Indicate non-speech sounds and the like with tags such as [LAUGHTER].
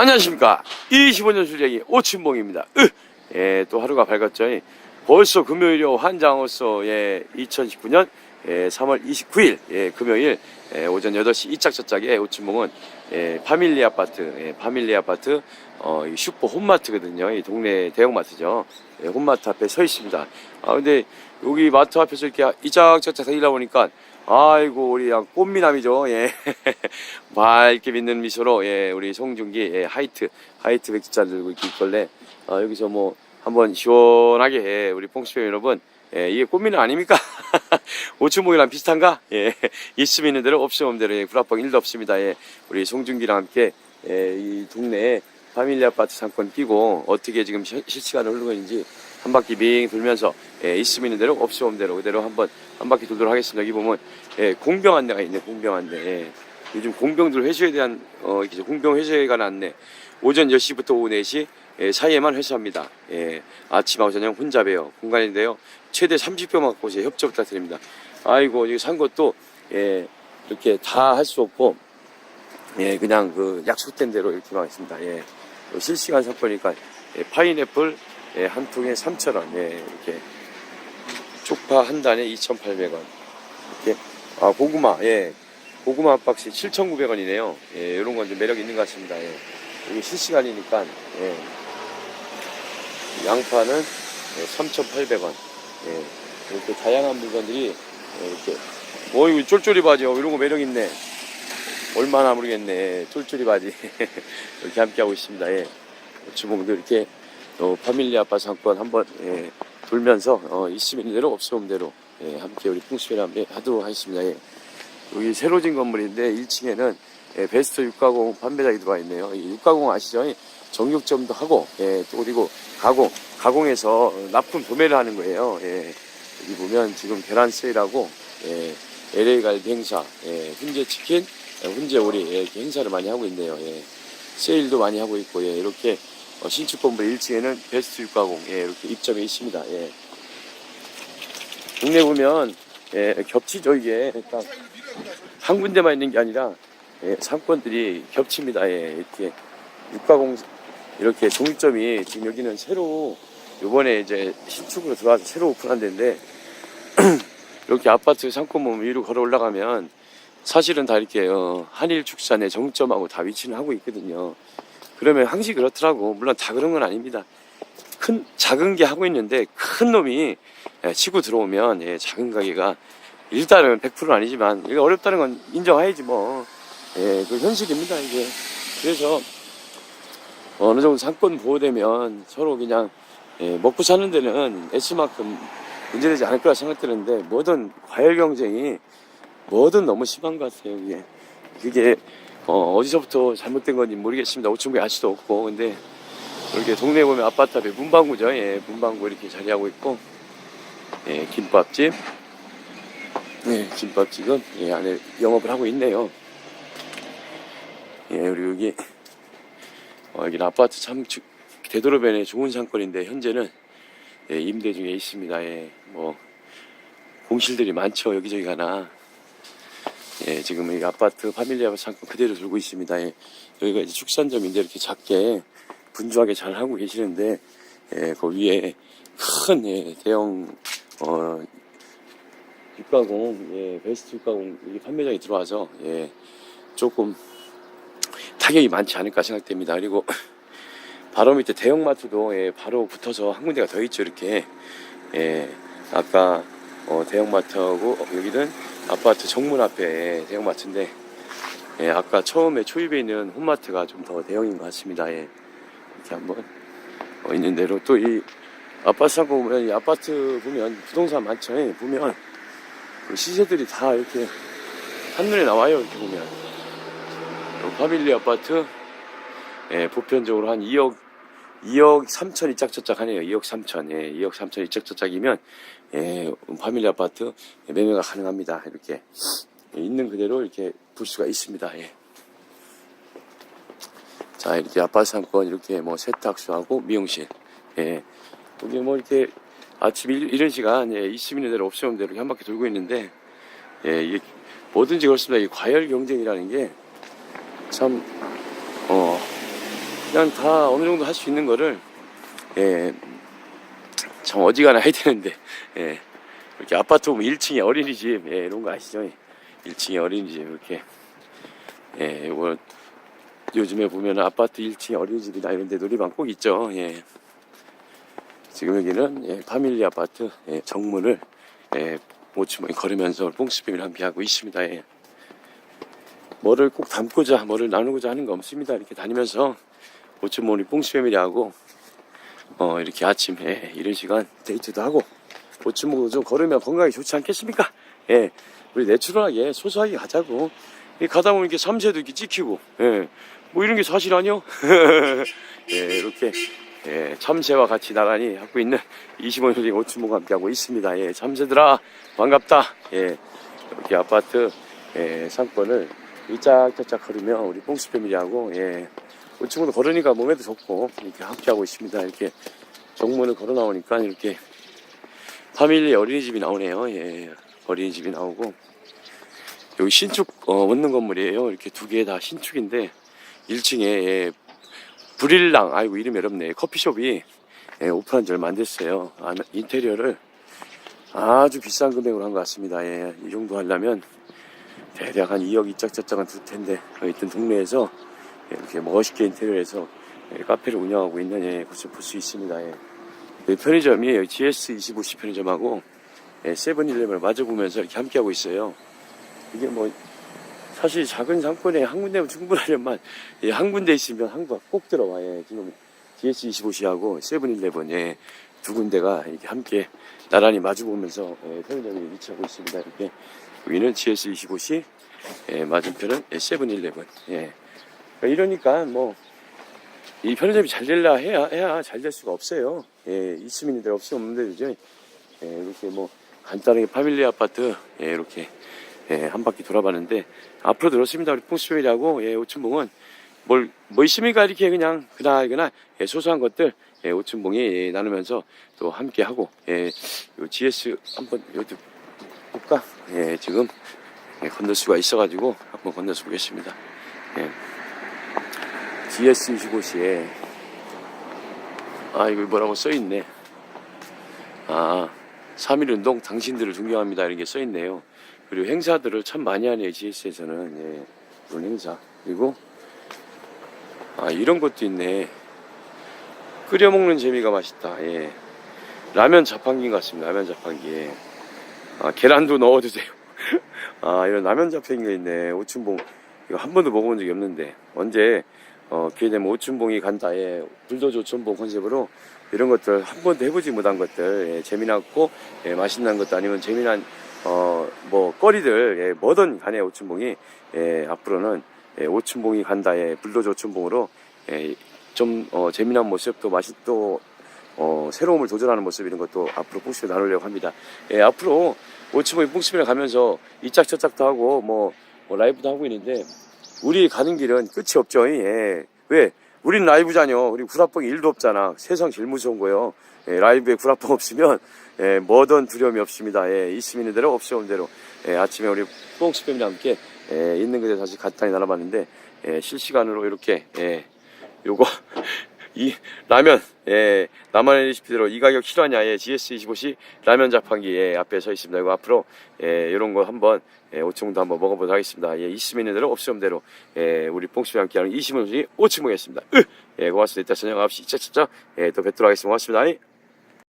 안녕하십니까. 25년 술쟁이 오춘봉입니다. 으! 예, 또 하루가 밝았죠. 예. 벌써 금요일이요. 환장어서, 예, 2019년, 예, 3월 29일, 예, 금요일, 예, 오전 8시 이짝저짝에 오춘봉은, 예, 파밀리 아파트, 예, 파밀리 아파트, 어, 이 슈퍼 홈마트거든요. 이 동네 대형마트죠. 예, 홈마트 앞에 서 있습니다. 아, 근데 여기 마트 앞에서 이렇게 이짝저짝 다니다 보니까 아이고 우리 양 꽃미남이죠. 예. [LAUGHS] 맑게 믿는 미소로 예, 우리 송중기 예, 하이트 하이트 백지잔 들고 이렇게 있길래 아, 여기서 뭐 한번 시원하게 예, 우리 뽕스페 여러분 예, 이게 꽃미남 아닙니까? [LAUGHS] 오춘목이랑 비슷한가? 예, 있으면 있는 대로 없으면 없는 대로 예, 불합방 일도 없습니다. 예, 우리 송중기랑 함께 예, 이 동네에 파밀리 아파트 상권 끼고 어떻게 지금 시- 실시간을 흐르고 있는지 한 바퀴 빙 돌면서 예, 있으면 있는 대로 없으면 없는 대로 그대로 한번 한 바퀴 돌도록 하겠습니다. 여기 보면 예, 공병 안내가 있네 공병 안내. 예. 요즘 공병들 회수에 대한 어, 이렇게 공병 관한 안내. 오전 10시부터 오후 4시 예, 사이에만 회수합니다. 예, 아침하고 저녁 혼잡해요. 공간인데요. 최대 30병만 갖고 오세요. 협조 부탁드립니다. 아이고 이거 산 것도 예, 이렇게 다 할 수 없고 예, 그냥 그 약속된 대로 이렇게만 있습니다. 예, 또 실시간 사건이니까 예, 파인애플 예, 한 통에 3,000원. 예, 이렇게 쪽파 한 단에 2,800원. 이렇게 아 고구마 예, 고구마 한 박스에 7,900원이네요. 예, 이런 건 좀 매력 있는 것 같습니다. 예, 이게 실시간이니까 예, 양파는 예, 3,800원. 예, 이렇게 다양한 물건들이 예, 이렇게 어 이거 쫄쫄이 바지요. 이런 거 매력 있네. 얼마나 모르겠네. 쫄쫄이 바지. [LAUGHS] 이렇게 함께 하고 있습니다. 예. 주봉도 이렇게 어, 파밀리 아빠 상권 한번 예, 돌면서 어, 있으면 대로 없으면 대로 예, 함께 우리 풍수회를 함께 하도록 하겠습니다. 예. 여기 새로 진 건물인데 1층에는 예, 베스트 육가공 판매장이 들어와 있네요. 이 육가공 아시죠? 이 정육점도 하고 예, 또 그리고 가공 가공해서 어, 납품 도매를 하는 거예요. 예. 여기 보면 지금 계란 세일하고 예, LA 갈비 행사, 예, 훈제 치킨, 예, 훈제 오리 예, 행사를 많이 하고 있네요. 예. 세일도 많이 하고 있고 예, 이렇게 어, 신축 건물 1층에는 베스트 육가공 예, 이렇게 입점해 있습니다. 예. 동네 보면 예, 겹치죠 이게 딱 한 군데만 있는 게 아니라 예, 상권들이 겹칩니다. 예, 이렇게 육가공 이렇게 종점이 지금 여기는 새로 요번에 이제 신축으로 들어와서 새로 오픈한 데인데 [CLEARS THROAT] 이렇게 아파트 상권 보면 위로 걸어 올라가면 사실은 다 이렇게 어, 한일 축산의 정점하고 다 위치는 하고 있거든요. 그러면 항시 그렇더라고. 물론 다 그런 건 아닙니다. 큰 작은 게 하고 있는데 큰 놈이 예, 치고 들어오면 예, 작은 가게가 일단은 100%는 아니지만 이게 어렵다는 건 인정해야지 뭐. 예, 그 현실입니다 이게. 그래서 어느 정도 상권 보호되면 서로 그냥 예, 먹고 사는 데는 S만큼 문제되지 않을 거라 생각되는데 뭐든 과열 경쟁이 뭐든 너무 심한 것 같아요 이게. 그게 어, 어디서부터 잘못된 건지 모르겠습니다. 오천구에 알 수도 없고 근데 이렇게 동네에 보면 아파트 앞에 문방구죠. 예, 문방구 이렇게 자리하고 있고 예, 김밥집 네, 김밥집은 예, 안에 영업을 하고 있네요. 예, 그리고 여기 어, 여기는 아파트 참 주- 되도록이면 좋은 상권인데 현재는 예, 임대 중에 있습니다. 예, 뭐 공실들이 많죠 여기저기 가나. 예, 지금 이 아파트 파밀리 아파트 그대로 들고 있습니다. 예, 여기가 이제 축산점인데 이렇게 작게 분주하게 잘 하고 계시는데 예, 그 위에 큰 예, 대형 어, 육가공, 예, 베스트 육가공 판매장이 들어와서 예, 조금 타격이 많지 않을까 생각됩니다. 그리고 [COUGHS] 바로 밑에 대형마트도 예, 바로 붙어서 한 군데가 더 있죠. 이렇게 예, 아까 어, 대형마트하고 어, 여기는 아파트 정문 앞에 예, 대형마트인데 예, 아까 처음에 초입에 있는 홈마트가 좀 더 대형인 것 같습니다. 예, 이렇게 한번 어, 있는 대로 또 이 아파트 상고 보면 이 아파트 보면 부동산 많죠. 예, 보면 그 시세들이 다 이렇게 한눈에 나와요. 이렇게 보면 요 파밀리 아파트 예, 보편적으로 한 2억 2억 3천 이 짝저짝 하네요. 2억 3천 예, 2억 3천 이 짝저짝이면 예, 파밀리 아파트 매매가 가능합니다. 이렇게 예, 있는 그대로 이렇게 볼 수가 있습니다. 예. 자 이렇게 아파트 상권 이렇게 뭐 세탁소하고 미용실 예. 여기 뭐 이렇게 아침 일, 이런 시간 예, 20인 대로 없으면 대로 이렇게 한 바퀴 돌고 있는데 예, 이게 뭐든지 그렇습니다. 이 과열 경쟁이라는 게 참 어, 그냥 다 어느 정도 할 수 있는 거를 예, 참 어지간히 해야 [LAUGHS] 되는데 예, 이렇게 아파트 보면 1층에 어린이집 예, 이런 거 아시죠? 1층에 어린이집 이렇게 예, 뭐 요즘에 보면 아파트 1층에 어린이집이나 이런 데 놀이방 꼭 있죠. 예. 지금 여기는 예, 파밀리 아파트 예, 정문을 예, 모치모이 걸으면서 뽕스팸이랑 함께하고 있습니다. 예. 뭐를 꼭 담고자 뭐를 나누고자 하는 거 없습니다. 이렇게 다니면서 모치모니 뽕스팸이하고 어, 이렇게 아침에 이런 시간 데이트도 하고 모치모도 좀 걸으면 건강에 좋지 않겠습니까? 예, 우리 내추럴하게 소소하게 가자고 이 가다 보면 이렇게 삼새도 이렇게 찍히고 예, 뭐 이런 게 사실 아니요? [LAUGHS] 예, 이렇게 예, 참새와 같이 나란히 하고 있는 25년 전 오춘모가 함께하고 있습니다. 예, 참새들아 반갑다. 예, 이렇게 아파트 예, 상권을 이짝저짝 걸으면 우리 뽕스 패밀리하고 예, 오춘모도 걸으니까 몸에도 좋고 이렇게 함께하고 있습니다. 이렇게 정문을 걸어 나오니까 이렇게 파밀리 어린이집이 나오네요. 예, 어린이집이 나오고 여기 신축 어, 원룸 건물이에요. 이렇게 두 개 다 신축인데 1층에 예, 브릴랑 아이고 이름이 어렵네 커피숍이 예, 오픈한 지 얼마 안 됐어요. 아, 인테리어를 아주 비싼 금액으로 한 것 같습니다. 예, 이 정도 하려면 대략 한 2억 이짝저짝은 들 텐데 여기 있던 동네에서 예, 이렇게 멋있게 인테리어해서 예, 카페를 운영하고 있는 예, 곳을 볼 수 있습니다. 예. 이 편의점이 GS25C 편의점하고 예, 세븐일레븐을 마주보면서 이렇게 함께하고 있어요. 이게 뭐 사실 작은 상권에 한 군데면 충분하려면 예, 한 군데 있으면 한 군데 꼭 들어와. 예, 지금 GS25C하고 세븐일레븐 예, 두 군데가 이렇게 함께 나란히 마주보면서 예, 편의점이 위치하고 있습니다. 이렇게 여기는 GS25C 예, 맞은편은 예, 세븐일레븐 예. 그러니까 이러니까 뭐 이 편의점이 잘 될라 해야 해야 잘 될 수가 없어요. 예, 있으면 있는데 없으면 없는데 그죠? 예, 이렇게 뭐 간단하게 파밀리 아파트 예, 이렇게 예, 한 바퀴 돌아봤는데 앞으로 들었습니다. 우리 뽕스웰이라고 예, 오춘봉은 뭘, 뭐 있습니까? 이렇게 그냥 그날 그날 예, 소소한 것들 예, 오춘봉이 예, 나누면서 또 함께 하고 예, 요 GS 한번 여기 볼까? 예, 지금 예, 건널 수가 있어가지고 한번 건너서 보겠습니다. 예. GS25시에. 아 이거 뭐라고 써있네. 아 3.1운동 당신들을 존경합니다. 이런 게 써있네요. 그리고 행사들을 참 많이 하네요 GS에서는. 예, 이런 행사. 그리고 아 이런 것도 있네. 끓여 먹는 재미가 맛있다. 예. 라면 자판기 같습니다. 라면 자판기 예. 아 계란도 넣어도 돼요. [LAUGHS] 아 이런 라면 자판기가 있네. 오춘봉. 이거 한 번도 먹어본 적이 없는데. 언제 어 기회 되면 오춘봉이 간다 예 불도저 오춘봉 컨셉으로 이런 것들 한 번도 해보지 못한 것들 예, 재미나고 예, 맛있는 것도 아니면 재미난 어 뭐 거리들 예, 뭐든 간에 오춘봉이 예, 앞으로는 예, 오춘봉이 간다의 불도저 오춘봉으로 예, 좀 어, 재미난 모습 또 맛이 또 어, 새로움을 도전하는 모습 이런 것도 앞으로 뽕스에 나누려고 합니다. 예, 앞으로 오춘봉이 뽕스에 가면서 이짝 저짝도 하고 뭐, 뭐 라이브도 하고 있는데 우리 가는 길은 끝이 없죠. 예. 왜? 우린 라이브잖요. 우리 구라뻥이 일도 없잖아. 세상 제일 무서운 거요. 예, 라이브에 구라뻥 없으면 예, 뭐든 두려움이 없습니다. 예, 있으면 대로 없는 대로 예, 아침에 우리 뽕스팸이랑 함께 예, 있는 것에 다시 간단히 나눠봤는데 예, 실시간으로 이렇게 예, 요거 이 라면 예, 나만의 레시피대로 이 가격 실화냐 예, GS25C 라면 자판기 예, 앞에 서 있습니다. 이거 앞으로 예, 이런 거 한번 예, 5층도 한번 먹어보도록 하겠습니다. 예, 있으면 있는 대로 없으면 대로 예, 우리 뽕스와 함께하는 20분 중에 5층 먹겠습니다. 으! 예, 고맙습니다. 이따 저녁 9시 차차차 예, 또 뵙도록 하겠습니다. 고맙습니다.